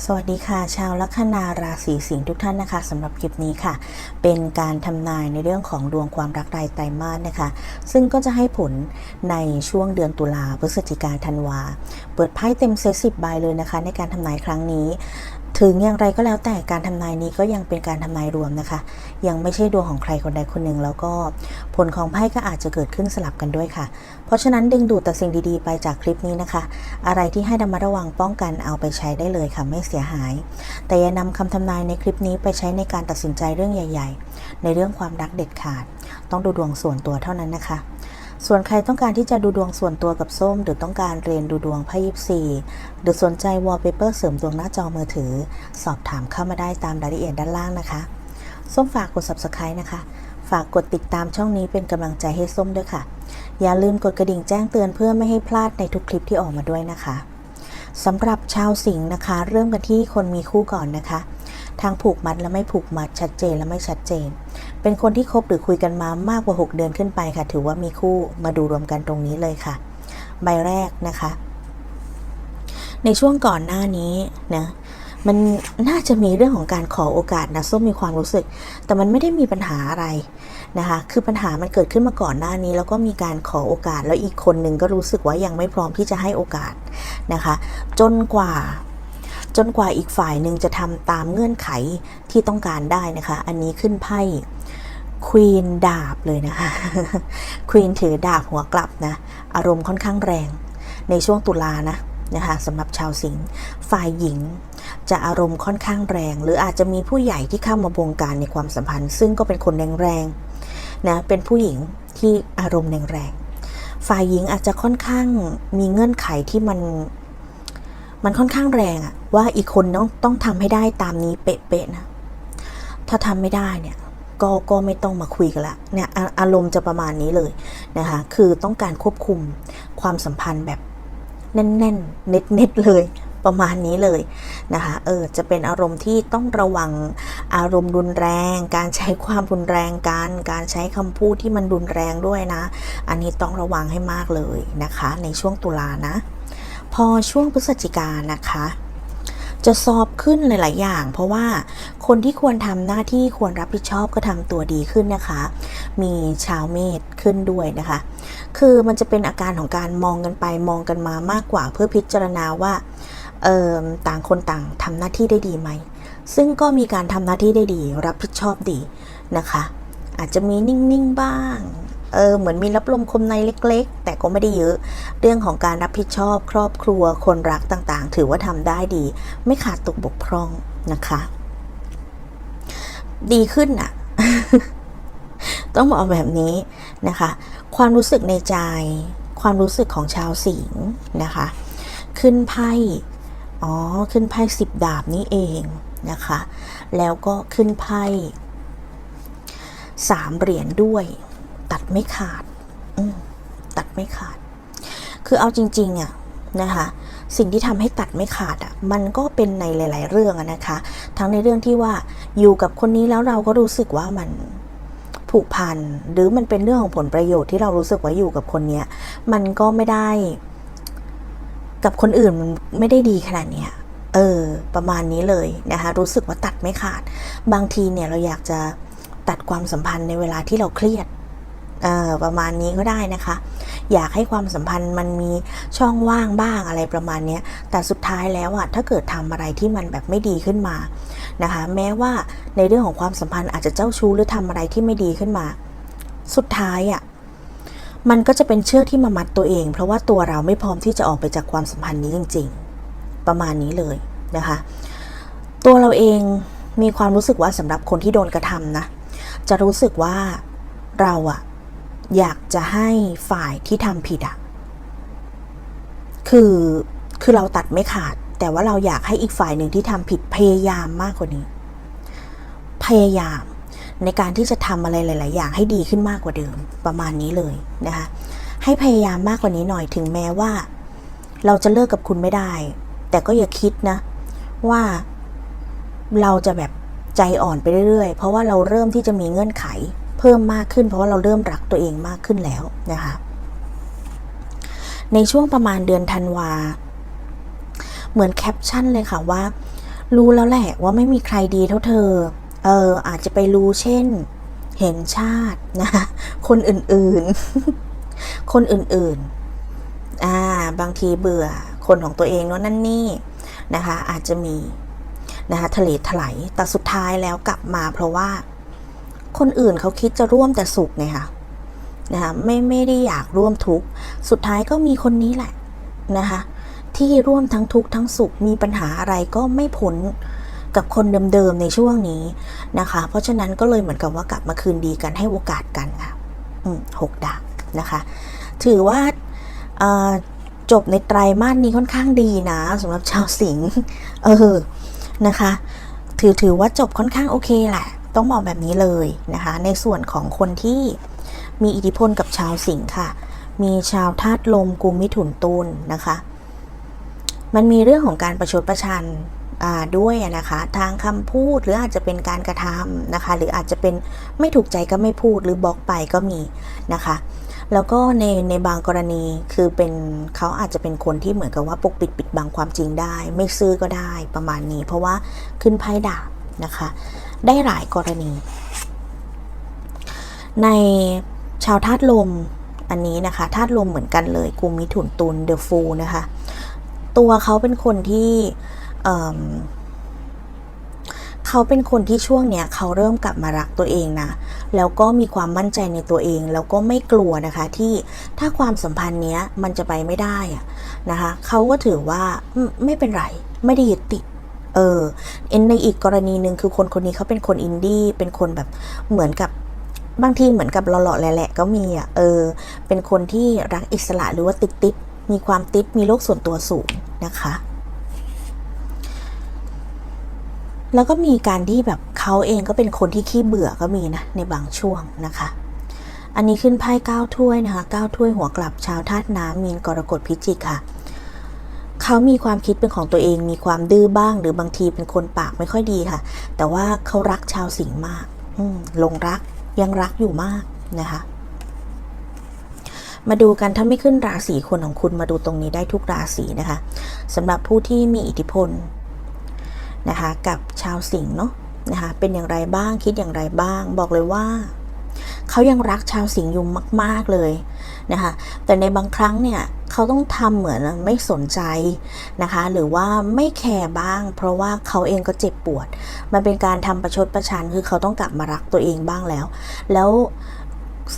สวัสดีค่ะ ชาวลัคนาราศีสิงห์ทุกท่านนะคะสำหรับคลิปนี้ค่ะ เป็นการทำนายในเรื่องของดวงความรักรายไตรมาสนะคะ ซึ่งก็จะให้ผลในช่วงเดือนตุลาพฤศจิกาธันวา เปิดไพ่เต็มเซตสิบใบเลยนะคะ ในการทำนายครั้งนี้ ถึงอย่างไรก็แล้วแต่การทำนายนี้ก็ยังเป็นการทำนายรวมนะคะ ยังไม่ใช่ดวงของใครคนใดคนหนึ่ง แล้วก็ผลของไพ่ก็อาจจะเกิดขึ้นสลับกันด้วยค่ะ เพราะฉะนั้นดึงดูดแต่สิ่งดีๆ ไปจากคลิปนี้นะคะ อะไรที่ให้ระมัดระวังป้องกันเอาไปใช้ได้เลยค่ะไม่เสียหาย แต่อย่านำคำทำนายในคลิปนี้ไปใช้ในการตัดสินใจเรื่องใหญ่ ๆ ในเรื่องความรักเด็ดขาด ต้องดูดวงส่วนตัวเท่านั้นนะคะ ส่วนใครต้องการที่จะดูดวงส่วนตัวกับส้ม หรือต้องการเรียนดูดวงไพ่ยิปซีหรือสนใจวอลเปเปอร์เสริมดวงหน้าจอมือถือ สอบถามเข้ามาได้ตามรายละเอียดด้านล่างนะคะ ส้มฝากกด subscribe นะคะ ฝากกดติดตามช่องนี้เป็นกำลังใจให้ส้มด้วยค่ะ อย่าลืมกดกระดิ่งแจ้งเตือนเพื่อไม่ให้พลาดในทุกคลิปที่ออกมาด้วยนะคะสำหรับชาวสิงห์นะคะ เริ่มกันที่คนมีคู่ก่อนนะคะ ทางผูกมัดและไม่ผูกมัดชัดเจนและไม่ชัดเจน เป็นคนที่คบหรือคุยกันมามากกว่า 6 เดือนขึ้นไปค่ะ ถือว่ามีคู่มาดูรวมกันตรงนี้เลยค่ะ ใบแรกนะคะ ในช่วงก่อนหน้านี้นะมันน่าจะมีเรื่องของการขอโอกาสนะส้มมีความรู้สึก แต่มันไม่ได้มีปัญหาอะไรนะคะ คือปัญหามันเกิดขึ้นมาก่อนหน้านี้ แล้วก็มีการขอโอกาสแล้วอีกคนหนึ่งก็รู้สึกว่ายังไม่พร้อมที่จะให้โอกาสนะคะ จนกว่า จนกว่าอีกฝ่ายหนึ่งจะทำตามเงื่อนไขที่ต้องการได้นะคะ อันนี้ขึ้นไพ่ ควีนดาบเลยนะคะควีนถือดาบหัวกลับนะ อารมณ์ค่อนข้างแรง ในช่วงตุลานะนะคะสำหรับชาวสิงห์ฝ่ายหญิง จะอารมณ์ค่อนข้างแรง หรืออาจจะมีผู้ใหญ่ที่เข้ามาบงการในความสัมพันธ์ ซึ่งก็เป็นคนแรงๆนะเป็นผู้หญิงที่อารมณ์แรงๆฝ่ายหญิงอาจจะค่อนข้างมีเงื่อนไขที่มันมันค่อนข้างแรงอะว่าอีกคนต้องต้องทำให้ได้ตามนี้เป๊ะๆนะถ้าทำไม่ได้เนี่ย ก็ก็ไม่ต้องมาคุยกันละเนี่ยอาอารมณ์จะประมาณนี้เลยนะคะคือต้องการควบคุมความสัมพันธ์แบบแน่นๆเน็ตๆเลยประมาณนี้เลยนะคะเออจะเป็นอารมณ์ที่ต้องระวังอารมณ์รุนแรง การใช้ความรุนแรงการการใช้คำพูดที่มันรุนแรงด้วยนะ อันนี้ต้องระวังให้มากเลยนะคะ ในช่วงตุลานะ พอช่วงพฤศจิกานะคะ จะสอบขึ้นหลาย ๆ อย่าง เพราะว่าคนที่ควรทำหน้าที่ควรรับผิดชอบก็ทำตัวดีขึ้นนะคะ มีชาวเมษขึ้นด้วยนะคะ คือมันจะเป็นอาการของการมองกันไปมองกันมามากกว่า เพื่อพิจารณาว่าต่างคนต่างทำหน้าที่ได้ดีไหม ซึ่งก็มีการทำหน้าที่ได้ดี รับผิดชอบดีนะคะ อาจจะมีนิ่ง ๆ บ้าง เออเหมือนมีรับลมคมในเล็ก ๆ แต่ก็ไม่ได้เยอะ เรื่องของการรับผิดชอบครอบครัวคนรักต่างๆ ถือว่าทำได้ดี ไม่ขาดตกบกพร่องนะคะ ดีขึ้นอะต้องบอกแบบนี้นะคะ ความรู้สึกในใจ ความรู้สึกของชาวสิงห์นะคะ ขึ้นไพ่ อ๋อ ขึ้นไพ่สิบดาบนี้เองนะคะ แล้วก็ขึ้นไพ่สามเหรียญด้วย ตัดไม่ขาดตัดไม่ขาด คือเอาจริงๆอะนะคะ สิ่งที่ทำให้ตัดไม่ขาดอะ่ะ มันก็เป็นในหลาย ๆ เรื่องอะนะคะ ทั้งในเรื่องที่ว่าอยู่กับคนนี้แล้วเราก็รู้สึกว่ามันผูกพันหรือมันเป็นเรื่องของผลประโยชน์ที่เรารู้สึกว่าอยู่กับคนเนี้ยมันก็ไม่ได้ กับคนอื่นมันไม่ได้ดีขนาดเนี้ยเออ ประมาณนี้เลยนะคะ รู้สึกว่าตัดไม่ขาด บางทีเนี่ยเราอยากจะตัดความสัมพันธ์ในเวลาที่เราเครียด ประมาณนี้ก็ได้นะคะ อยากให้ความสัมพันธ์มันมีช่องว่างบ้างอะไรประมาณนี้แต่สุดท้ายแล้วอะถ้าเกิดทำอะไรที่มันแบบไม่ดีขึ้นมานะคะ แม้ว่าในเรื่องของความสัมพันธ์อาจจะเจ้าชู้หรือทำอะไรที่ไม่ดีขึ้นมา สุดท้ายอะมันก็จะเป็นเชือกที่มามัดตัวเอง เพราะว่าตัวเราไม่พร้อมที่จะออกไปจากความสัมพันธ์นี้จริง ๆ ประมาณนี้เลยนะคะ ตัวเราเองมีความรู้สึกว่าสำหรับคนที่โดนกระทำนะ จะรู้สึกว่าเราอะ อยากจะให้ฝ่ายที่ทำผิดอะคือคือเราตัดไม่ขาด แต่ว่าเราอยากให้อีกฝ่ายหนึ่งที่ทำผิดพยายามมากกว่านี้ พยายามในการที่จะทำอะไรหลาย ๆ อย่างให้ดีขึ้นมากกว่าเดิมประมาณนี้เลยนะคะให้พยายามมากกว่านี้หน่อยถึงแม้ว่า เราจะเลิกกับคุณไม่ได้ แต่ก็อย่าคิดนะ ว่าเราจะแบบใจอ่อนไปเรื่อย ๆ เพราะว่าเราเริ่มที่จะมีเงื่อนไข เพิ่มมากขึ้น เพราะว่าเราเริ่มรักตัวเองมากขึ้นแล้วนะคะในช่วงประมาณเดือนธันวา เหมือนแคปชั่นเลยค่ะว่า รู้แล้วแหละว่าไม่มีใครดีเท่าเธอ เอออาจจะไปรู้เช่น เห็นชาตินะคะคนอื่นๆ คนอื่นๆ อ่า บางทีเบื่อคนของตัวเองนั่นนี่นะคะ อาจจะมีนะคะทะเลถลายแต่สุดท้ายแล้วกลับมาเพราะว่า คนอื่นเขาคิดจะร่วมแต่สุขไงคะนะคะไม่ไม่ได้อยากร่วมทุกข์สุดท้ายก็มีคนนี้แหละนะคะที่ร่วมทั้งทุกข์ทั้งสุขมีปัญหาอะไรก็ไม่พ้นกับคนเดิมๆในช่วงนี้นะคะ เพราะฉะนั้นก็เลยเหมือนกับว่ากลับมาคืนดีกันให้โอกาสกันค่ะหกดาบนะคะ ถือว่าจบในไตรมาสนี้ค่อนข้างดีนะสำหรับชาวสิงห์เออนะคะ ถือถือว่าจบค่อนข้างโอเคแหละ ต้องบอกแบบนี้เลยนะคะ ในส่วนของคนที่มีอิทธิพลกับชาวสิงห์ค่ะ มีชาวธาตุลมกุมมิถุนตุลนะคะ มันมีเรื่องของการประชดประชันอ่าด้วยนะคะทางคำพูดหรืออาจจะเป็นการกระทำนะคะ หรืออาจจะเป็นไม่ถูกใจก็ไม่พูดหรือบล็อกไปก็มีนะคะ แล้วก็ในในบางกรณีคือเป็นเขาอาจจะเป็นคนที่เหมือนกับว่าปกปิดปิดบังความจริงได้ ไม่ซื้อก็ได้ประมาณนี้ เพราะว่าขึ้นไพ่ดาบนะคะ ได้หลายกรณี ในชาวธาตุลมอันนี้นะคะธาตุลมเหมือนกันเลยกุมมิถุนตุลเดอะฟูนะคะ ตัวเขาเป็นคนที่เเขาเป็นคนที่ช่วงเนี้ยเขาเริ่มกลับมารักตัวเองนะ แล้วก็มีความมั่นใจในตัวเอง แล้วก็ไม่กลัวนะคะ ที่ถ้าความสัมพันธ์เนี้ยมันจะไปไม่ได้อะนะคะ เขาก็ถือว่าไม่เป็นไร ไม่ได้ยึดติด เออเอ็นในอีกกรณีหนึ่งคือคนคนนี้เขาเป็นคนอินดี้เป็นคนแบบเหมือนกับบางทีเหมือนกับหล่อๆแหละๆก็มีอะเออ เป็นคนที่รักอิสระหรือว่าติดติดมีความติดมีโลกส่วนตัวสูงนะคะ แล้วก็มีการที่แบบเขาเองก็เป็นคนที่ขี้เบื่อก็มีนะในบางช่วงนะคะ อันนี้ขึ้นไพ่เก้าถ้วยนะคะเก้าถ้วยหัวกลับชาวธาตุน้ำมีนกรกฎพิจิกค่ะ เขามีความคิดเป็นของตัวเอง มีความดื้อบ้าง หรือบางทีเป็นคนปากไม่ค่อยดีค่ะ แต่ว่าเขารักชาวสิงห์มากหลงรักยังรักอยู่มากนะคะ มาดูกันถ้าไม่ขึ้นราศีคนของคุณมาดูตรงนี้ได้ทุกราศีนะคะสำหรับผู้ที่มีอิทธิพลนะคะ กับชาวสิงห์เนาะนะคะ เป็นอย่างไรบ้างคิดอย่างไรบ้าง บอกเลยว่า เขายังรักชาวสิงห์อยู่มาก ๆเลย นะคะ แต่ในบางครั้งเนี่ยเขาต้องทำเหมือนไม่สนใจนะคะ หรือว่าไม่แคร์บ้าง เพราะว่าเขาเองก็เจ็บปวด มันเป็นการทำประชดประชันคือเขาต้องกลับมารักตัวเองบ้างแล้ว แล้ว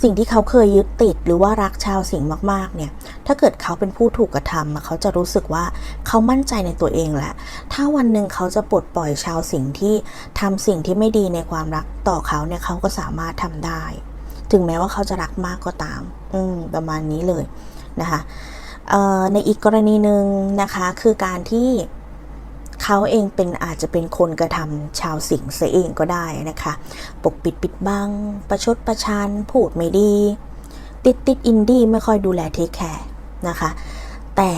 สิ่งที่เขาเคยยึดติดหรือว่ารักชาวสิงห์มากๆเนี่ย ถ้าเกิดเขาเป็นผู้ถูกกระทำเขาจะรู้สึกว่าเขามั่นใจในตัวเองแหละ ถ้าวันหนึ่งเขาจะปลดปล่อยชาวสิงห์ที่ทำสิ่งที่ไม่ดีในความรักต่อเขาเนี่ยเขาก็สามารถทำได้ ถึงแม้ว่าเขาจะรักมากก็ตาม อืมประมาณนี้เลยนะคะในอีกกรณีหนึ่งนะคะคือการที่เขาเองเป็นอาจจะเป็นคนกระทำชาวสิงห์เสียเองก็ได้นะคะ ปกปิดปิดบัง ประชดประชันพูดไม่ดี ติดติดอินดี้ไม่ค่อยดูแลเทคแคร์นะคะ แต่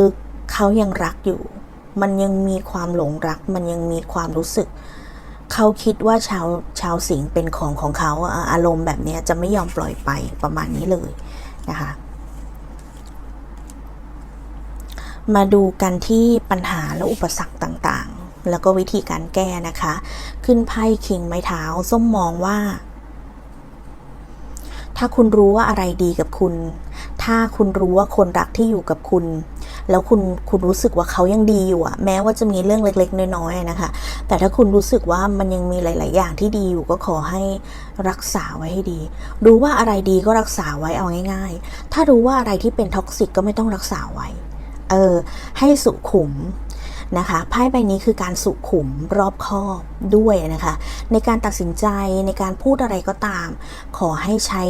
ลึกๆเขายังรักอยู่ มันยังมีความหลงรัก มันยังมีความรู้สึก เขาคิดว่าชาวชาวสิงเป็นของของเขาอารมณ์แบบนี้จะไม่ยอมปล่อยไปประมาณนี้เลยนะคะมาดูกันที่ปัญหาและอุปสรรคต่างๆ แล้วก็วิธีการแก้นะคะ ขึ้นไพ่คิงไม้เท้าส้มมองว่า ถ้าคุณรู้ว่าอะไรดีกับคุณ ถ้าคุณรู้ว่าคนรักที่อยู่กับคุณ แล้วคุณคุณรู้สึกว่าเขายังดีอยู่อะแม้ว่าจะมีเรื่องเล็กๆ น้อยๆนะคะ แต่ถ้าคุณรู้สึกว่ามันยังมีหลาย ๆ อย่างที่ดีอยู่ก็ขอให้รักษาไว้ให้ดี รู้ว่าอะไรดีก็รักษาไว้เอาง่าย ๆ ถ้ารู้ว่าอะไรที่เป็นท็อกซิกก็ไม่ต้องรักษาไว้ เออ ให้สุขุมนะคะไพ่ใบนี้คือการสุขุมรอบคอบด้วยนะคะ ในการตัดสินใจในการพูดอะไรก็ตาม ขอให้ใช้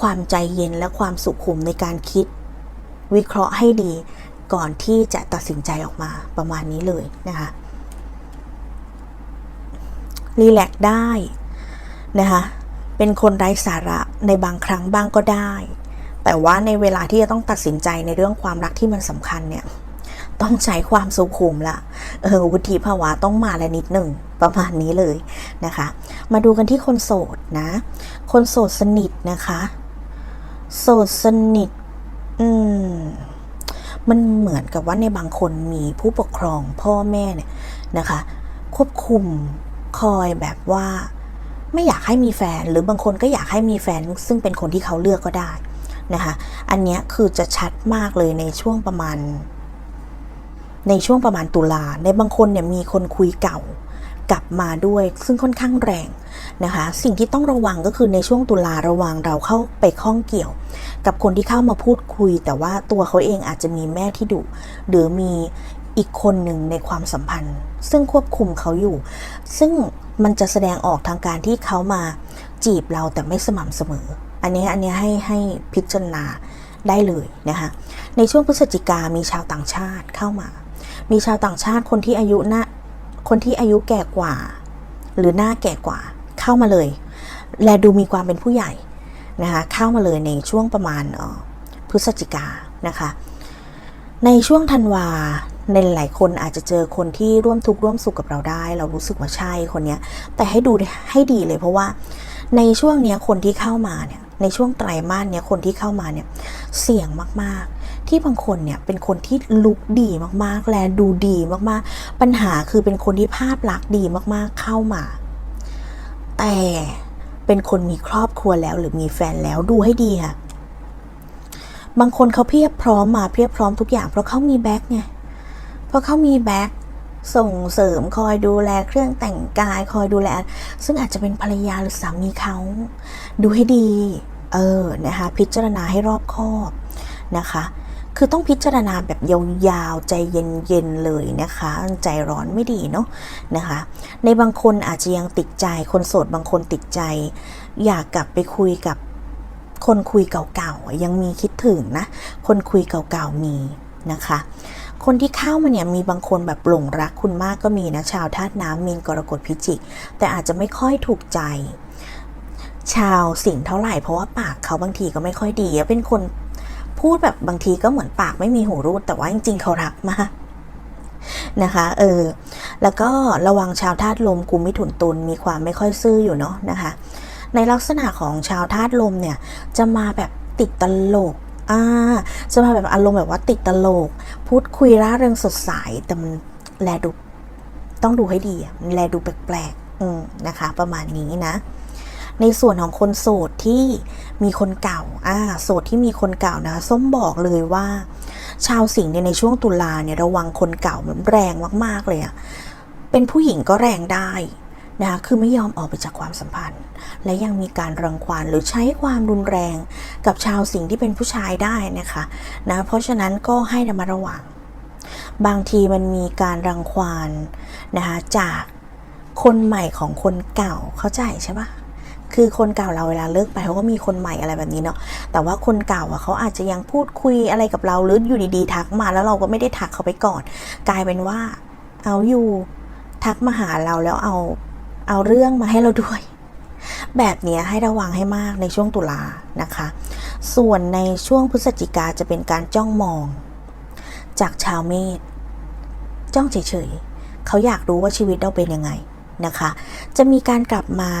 ความใจเย็นและความสุขุมในการคิด วิเคราะห์ให้ดี ก่อนที่จะตัดสินใจออกมาประมาณนี้เลยนะคะรีแลกซ์ได้นะคะเป็นคนไร้สาระในบางครั้งบ้างก็ได้ แต่ว่าในเวลาที่จะต้องตัดสินใจในเรื่องความรักที่มันสำคัญเนี่ยต้องใช้ความสุขุมละเออวุฒิภาวะต้องมาละนิดหนึ่งประมาณนี้เลยนะคะ มาดูกันที่คนโสดนะ คนโสดสนิทนะคะ โสดสนิท อืม มันเหมือนกับว่าในบางคนมีผู้ปกครองพ่อแม่เนี่ยนะคะ ควบคุมคอยแบบว่าไม่อยากให้มีแฟนหรือบางคนก็อยากให้มีแฟนซึ่งเป็นคนที่เขาเลือกก็ได้นะคะ อันเนี้ยคือจะชัดมากเลยในช่วงประมาณ ในช่วงประมาณตุลาในบางคนเนี่ยมีคนคุยเก่า กลับมาด้วย ซึ่งค่อนข้างแรงนะคะ สิ่งที่ต้องระวังก็คือในช่วงตุลาระวังเราเข้าไปข้องเกี่ยว กับคนที่เข้ามาพูดคุย แต่ว่าตัวเขาเองอาจจะมีแม่ที่ดุหรือมีอีกคนหนึ่งในความสัมพันธ์ ซึ่งควบคุมเขาอยู่ ซึ่งมันจะแสดงออกทางการที่เขามาจีบเราแต่ไม่สม่ำเสมอ อันนี้อันนี้ให้ให้พิจารณาได้เลยนะคะในช่วงพฤศจิกามีชาวต่างชาติเข้ามา มีชาวต่างชาติคนที่อายุหน้า คนที่อายุแก่กว่า หรือหน้าแก่กว่า เข้ามาเลย และดูมีความเป็นผู้ใหญ่นะคะเข้ามาเลยในช่วงประมาณออพฤศจิกานะคะ ในช่วงธันวาในหลายคนอาจจะเจอคนที่ร่วมทุกข์ร่วมสุขกับเราได้ เรารู้สึกว่าใช่คนนี้แต่ให้ดูให้ดีเลยเพราะว่าในช่วงเนี้ยคนที่เข้ามาเนี่ยในช่วงไตรมาสเนี้ยคนที่เข้ามาเนี่ยเสี่ยงมาก ที่บางคนเนี่ยเป็นคนที่ลุกดีมากๆ และดูดีมากๆ ปัญหาคือเป็นคนที่ภาพลักษณ์ดีมากๆเข้ามา แต่เป็นคนมีครอบครัวแล้วหรือมีแฟนแล้วดูให้ดีค่ะ บางคนเขาเพียบพร้อมมาเพียบพร้อมทุกอย่างเพราะเขามีแบ็คไงเพราะเขามีแบ็คส่งเสริมคอยดูแลเครื่องแต่งกายคอยดูแล ซึ่งอาจจะเป็นภรรยาหรือสามีเขาดูให้ดี เออนะคะ พิจารณาให้รอบคอบนะคะ คือต้องพิจารณาแบบยาวๆใจเย็นๆเลยนะคะ ใจร้อนไม่ดีเนาะนะคะ ในบางคนอาจจะยังติดใจ คนโสดบางคนติดใจ อยากกลับไปคุยกับคนคุยเก่าๆยังมีคิดถึงนะ คนคุยเก่าๆมีนะคะ คนที่เข้ามาเนี่ยมีบางคนแบบหลงรักคุณมากก็มีนะชาวธาตุน้ำมีนกรกฎพิจิก แต่อาจจะไม่ค่อยถูกใจ ชาวสิงเท่าไหร่เพราะว่าปากเขาบางทีก็ไม่ค่อยดีเป็นคน พูดแบบบางทีก็เหมือนปากไม่มีหูรูด แต่ว่าจริง ๆ เขารักมากนะคะเออแล้วก็ระวังชาวธาตุลมกุมมิถุนตุลมีความไม่ค่อยซื่ออยู่เนาะนะคะ ในลักษณะของชาวธาตุลมเนี่ยจะมาแบบติดตลกอ่าจะมาแบบอารมณ์แบบว่าติดตลก พูดคุยร่าเริงสดใสแต่มันแลดูต้องดูให้ดีมันแลดูแปลกๆอืมนะคะ ประมาณนี้นะ ในส่วนของคนโสดที่มีคนเก่าอ่าโสดที่มีคนเก่านะ ส้มบอกเลยว่า ชาวสิงห์เนี่ยในช่วงตุลาเนี่ยระวังคนเก่ามันแรงมากๆเลยอะเป็นผู้หญิงก็แรงได้นะคะคือไม่ยอมออกไปจากความสัมพันธ์ และยังมีการรังควานหรือใช้ความรุนแรงกับชาวสิงห์ที่เป็นผู้ชายได้นะคะนะเพราะฉะนั้นก็ให้ระมัดระวัง บางทีมันมีการรังควานนะคะจากคนใหม่ของคนเก่าเข้าใจใช่ปะ คือคนเก่าเราเวลาเลิกไปเขาก็มีคนใหม่อะไรแบบนี้เนาะแต่ว่าคนเก่าอะเขาอาจจะยังพูดคุยอะไรกับเราหรืออยู่ดีๆทักมาแล้วเราก็ไม่ได้ทักเขาไปก่อน กลายเป็นว่า เอาอยู่ทักมาหาเราแล้วเอาเอาเรื่องมาให้เราด้วย แบบนี้ให้ระวังให้มากในช่วงตุลานะคะ ส่วนในช่วงพฤศจิกาจะเป็นการจ้องมอง จากชาวเมษจ้องเฉยๆเขาอยากรู้ว่าชีวิตเราเป็นยังไงนะคะ จะมีการกลับมา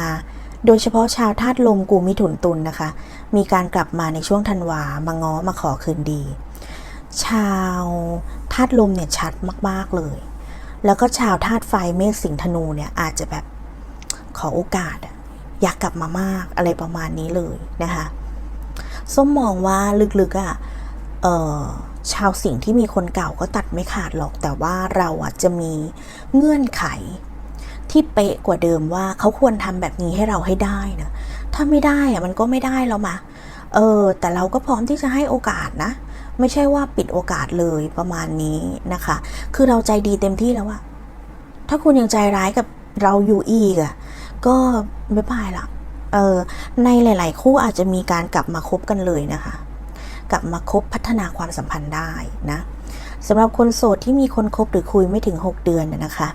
โดยเฉพาะชาวธาตุลมกูมิถุนตุลนนะคะ มีการกลับมาในช่วงธันวามาง้อมาขอคืนดี ชาวธาตุลมเนี่ยชัดมากๆเลย แล้วก็ชาวธาตุไฟเมษสิงห์ธนูเนี่ยอาจจะแบบขอโอกาสอยากกลับมามากอะไรประมาณนี้เลยนะคะส้มมองว่าลึกๆอะ่ะชาวสิงที่มีคนเก่าก็ตัดไม่ขาดหรอกแต่ว่าเราอะจะมีเงื่อนไข ที่เป๊ะกว่าเดิมว่าเขาควรทำแบบนี้ให้เราให้ได้นะถ้าไม่ได้อะมันก็ไม่ได้แล้วมาเออ แต่เราก็พร้อมที่จะให้โอกาสนะ ไม่ใช่ว่าปิดโอกาสเลยประมาณนี้นะคะ คือเราใจดีเต็มที่แล้วอะถ้าคุณยังใจร้ายกับเราอยู่อีกอะก็ไม่พายละเออในหลาย ๆ คู่อาจจะมีการกลับมาคบกันเลยนะคะ กลับมาคบพัฒนาความสัมพันธ์ได้นะสำหรับคนโสดที่มีคนคบหรือคุยไม่ถึง 6 เดือนน่ะนะคะ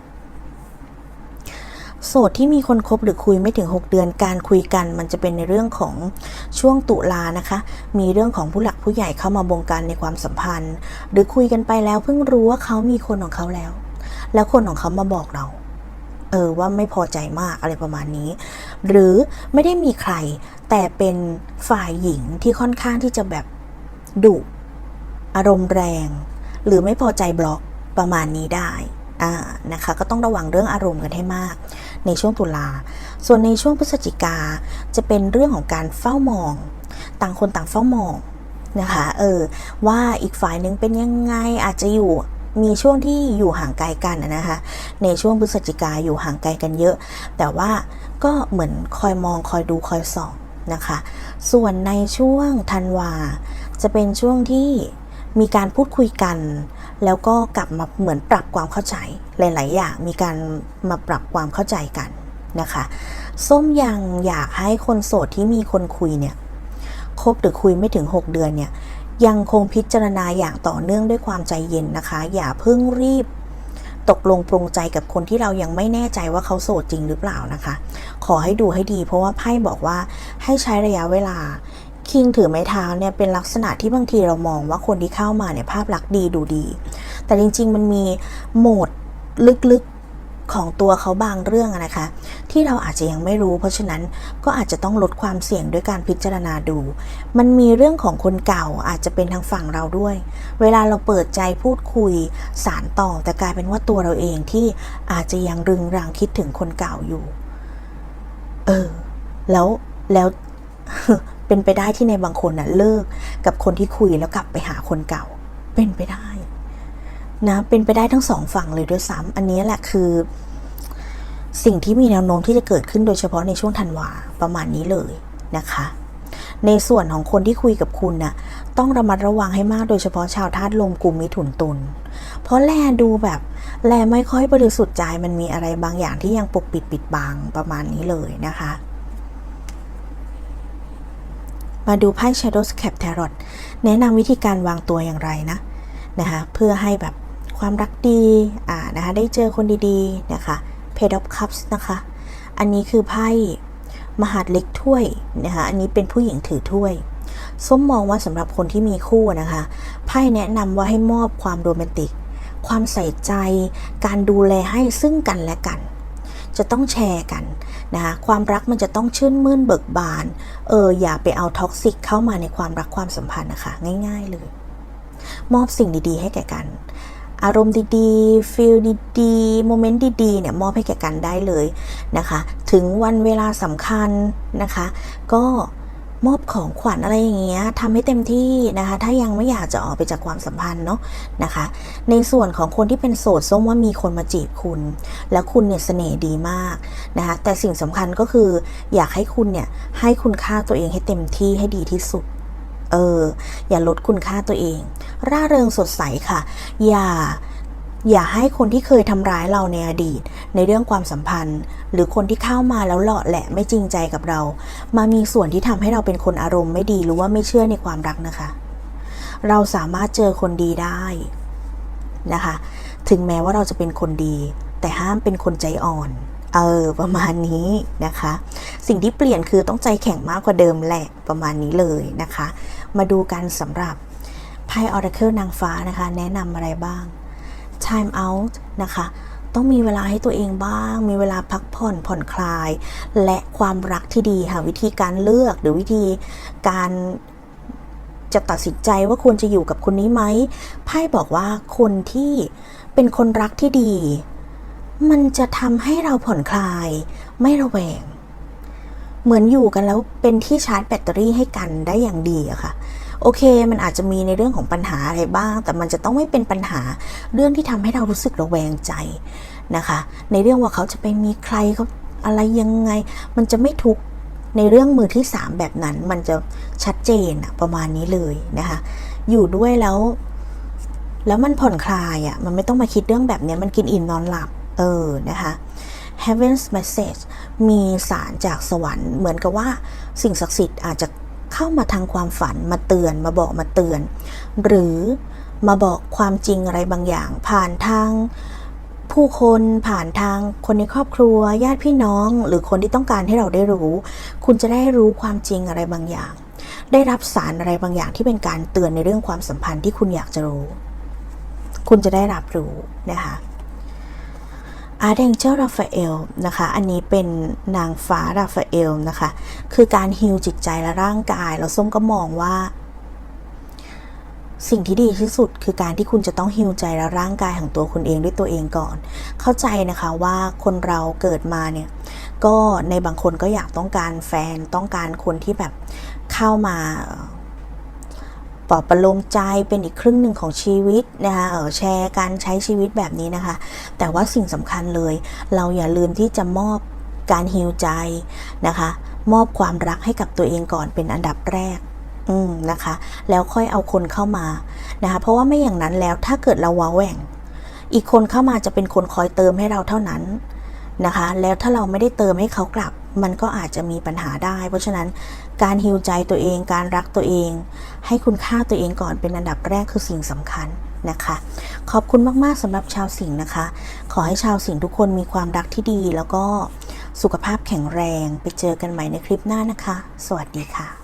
โสดที่มีคนคบหรือคุยไม่ถึง 6 เดือนการคุยกัน มันจะเป็นในเรื่องของช่วงตุลานะคะ มีเรื่องของผู้หลักผู้ใหญ่เข้ามาบงการในความสัมพันธ์ หรือคุยกันไปแล้วเพิ่งรู้ว่าเขามีคนของเขาแล้ว แล้วคนของเขามาบอกเรา เออว่าไม่พอใจมากอะไรประมาณนี้ หรือไม่ได้มีใคร แต่เป็นฝ่ายหญิงที่ค่อนข้างที่จะแบบดุอารมณ์แรง หรือไม่พอใจบล็อกประมาณนี้ได้ นะคะก็ต้องระวังเรื่องอารมณ์กันให้มาก ในช่วงตุลา ส่วนในช่วงพฤศจิกาจะเป็นเรื่องของการเฝ้ามอง ต่างคนต่างเฝ้ามองนะคะเออว่าอีกฝ่ายหนึ่งเป็นยังไงอาจจะอยู่มีช่วงที่อยู่ห่างไกลกันนะคะในช่วงพฤศจิกาอยู่ห่างไกลกันเยอะ แต่ว่าก็เหมือนคอยมองคอยดูคอยส่องนะคะ ส่วนในช่วงธันวาจะเป็นช่วงที่มีการพูดคุยกัน แล้วก็กลับมาเหมือนปรับความเข้าใจหลาย ๆ อย่างมีการมาปรับความเข้าใจกันนะคะส้มยังอยากให้คนโสดที่มีคนคุยเนี่ยคบหรือคุยไม่ถึง 6 เดือนเนี่ยยังคงพิจารณาอย่างต่อเนื่องด้วยความใจเย็นนะคะ อย่าเพิ่งรีบ ตกลงปรงใจกับคนที่เรายังไม่แน่ใจว่าเขาโสดจริงหรือเปล่านะคะ ขอให้ดูให้ดี เพราะว่าไพ่บอกว่าให้ใช้ระยะเวลา คิงถือไม้เท้าเนี่ยเป็นลักษณะที่บางทีเรามองว่าคนที่เข้ามาเนี่ยภาพลักษณ์ดีดูดี แต่จริง ๆ มันมีโหมดลึกๆของตัวเขาบางเรื่องนะคะ ที่เราอาจจะยังไม่รู้ เพราะฉะนั้นก็อาจจะต้องลดความเสี่ยงด้วยการพิจารณาดู มันมีเรื่องของคนเก่าอาจจะเป็นทางฝั่งเราด้วย เวลาเราเปิดใจพูดคุยสารต่อแต่กลายเป็นว่าตัวเราเองที่อาจจะยังรึงรังคิดถึงคนเก่าอยู่ เออ แล้วแล้ว เป็นไปได้ที่ในบางคนน่ะเลิกกับคนที่คุยแล้วกลับไปหาคนเก่า เป็นไปได้นะเป็นไปได้ทั้งสองฝั่งเลยด้วยซ้ำอันนี้แหละคือ สิ่งที่มีแนวโน้มที่จะเกิดขึ้นโดยเฉพาะในช่วงธันวาประมาณนี้เลยนะคะ ในส่วนของคนที่คุยกับคุณน่ะต้องระมัดระวังให้มากโดยเฉพาะชาวธาตุลมกลุ่มมิถุนตุลเพราะแลดูแบบแลไม่ค่อยบริสุทธิ์ใจมันมีอะไรบางอย่างที่ยังปกปิดปิดบังประมาณนี้เลยนะคะ มาดูไพ่ Shadows Cap Tarot แนะนำวิธีการวางตัวอย่างไรนะนะคะเพื่อให้แบบความรักดีอ่านะคะได้เจอคนดีๆนะคะ Page of Cups นะคะ อันนี้คือไพ่มหาดเล็กถ้วยนะคะอันนี้เป็นผู้หญิงถือถ้วยส้มมองว่าสำหรับคนที่มีคู่นะคะไพ่แนะนำว่าให้มอบความโรแมนติก ความใส่ใจ การดูแลให้ซึ่งกันและกัน จะต้องแชร์กันนะคะความรักมันจะต้องชื่นมื่นเบิกบาน เอออย่าไปเอาท็อกซิกเข้ามาในความรักความสัมพันธ์นะคะ ง่ายๆเลย มอบสิ่งดีๆ ให้แก่กัน อารมณ์ดีๆฟีลดีๆ โมเมนต์ดีๆเนี่ยมอบให้แก่กันได้เลยนะคะ ถึงวันเวลาสำคัญนะคะ ก็ มอบของขวัญอะไรอย่างเงี้ยทำให้เต็มที่นะคะ ถ้ายังไม่อยากจะออกไปจากความสัมพันธ์เนาะนะคะ ในส่วนของคนที่เป็นโสดส้มว่ามีคนมาจีบคุณ แล้วคุณเนี่ยเสน่ห์ดีมากนะคะแต่สิ่งสำคัญก็คืออยากให้คุณเนี่ยให้คุณค่าตัวเองให้เต็มที่ให้ดีที่สุดเอออย่าลดคุณค่าตัวเอง ร่าเริงสดใสค่ะ อย่า อย่าให้คนที่เคยทำร้ายเราในอดีต ในเรื่องความสัมพันธ์ หรือคนที่เข้ามาแล้วหล่อแหละไม่จริงใจกับเรา มามีส่วนที่ทำให้เราเป็นคนอารมณ์ไม่ดีหรือว่าไม่เชื่อในความรักนะคะ เราสามารถเจอคนดีได้นะคะ ถึงแม้ว่าเราจะเป็นคนดี แต่ห้ามเป็นคนใจอ่อนเออประมาณนี้นะคะ สิ่งที่เปลี่ยนคือต้องใจแข็งมากกว่าเดิมแหละประมาณนี้เลยนะคะ มาดูกันสำหรับไพ่ออร์เคิลนางฟ้านะคะ แนะนำอะไรบ้าง time out นะคะ ต้องมีเวลาให้ตัวเองบ้าง มีเวลาพักผ่อนผ่อนคลาย และความรักที่ดีค่ะวิธีการเลือกหรือวิธีการจะตัดสินใจว่าควรจะอยู่กับคนนี้ไหมไพ่บอกว่าคนที่เป็นคนรักที่ดี มันจะทำให้เราผ่อนคลาย ไม่ระแวง เหมือนอยู่กันแล้วเป็นที่ชาร์จแบตเตอรี่ให้กันได้อย่างดีอะค่ะ โอเค มันอาจจะมีในเรื่องของปัญหาอะไรบ้าง แต่มันจะต้องไม่เป็นปัญหาเรื่องที่ทำให้เรารู้สึกระแวงใจนะคะ ในเรื่องว่าเขาจะไปมีใครเขาอะไรยังไง มันจะไม่ทุกในเรื่องมือที่สามแบบนั้น มันจะชัดเจนอะประมาณนี้เลยนะคะ อยู่ด้วยแล้ว แล้วมันผ่อนคลายอะ่ะ มันไม่ต้องมาคิดเรื่องแบบนี้ มันกินอิ่มนอนหลับ เออ นะคะ Heaven's Message มีสารจากสวรรค์ เหมือนกับว่าสิ่งศักดิ์สิทธิ์อาจจะ เข้ามาทางความฝันมาเตือนมาบอกมาเตือน หรือมาบอกความจริงอะไรบางอย่าง ผ่านทางผู้คนผ่านทางคนในครอบครัว ญาติพี่น้อง หรือคนที่ต้องการให้เราได้รู้ คุณจะได้รู้ความจริงอะไรบางอย่าง ได้รับสารอะไรบางอย่างที่เป็นการเตือนในเรื่องความสัมพันธ์ที่คุณอยากจะรู้ คุณจะได้รับรู้นะคะ อาร์เดงเจลราฟาเอลนะคะ อันนี้เป็นนางฟ้าราฟาเอลนะคะ คือการฮิลจิตใจและร่างกาย แล้วส้มก็มองว่า สิ่งที่ดีที่สุดคือการที่คุณจะต้องฮิวใจและร่างกายของตัวคุณเองด้วยตัวเองก่อน เข้าใจนะคะว่าคนเราเกิดมาเนี่ย ก็ในบางคนก็อยากต้องการแฟนต้องการคนที่แบบเข้ามา ปลอบประโลมใจเป็นอีกครึ่งหนึ่งของชีวิตนะคะเออแชร์การใช้ชีวิตแบบนี้นะคะ แต่ว่าสิ่งสำคัญเลย เราอย่าลืมที่จะมอบการฮิวใจนะคะ มอบความรักให้กับตัวเองก่อนเป็นอันดับแรกนะคะ แล้วค่อยเอาคนเข้ามานะคะ เพราะว่าไม่อย่างนั้นแล้วถ้าเกิดเราว้าแหว่ง อีกคนเข้ามาจะเป็นคนคอยเติมให้เราเท่านั้นนะคะ แล้วถ้าเราไม่ได้เติมให้เขากลับ มันก็อาจจะมีปัญหาได้ เพราะฉะนั้นการฮิวใจตัวเอง การรักตัวเอง ให้คุณค่าตัวเองก่อนเป็นอันดับแรกคือสิ่งสำคัญนะคะ ขอบคุณมาก ๆสำหรับชาวสิงห์นะคะ ขอให้ชาวสิงห์ทุกคนมีความรักที่ดี แล้วก็สุขภาพแข็งแรง ไปเจอกันใหม่ในคลิปหน้านะคะ สวัสดีค่ะ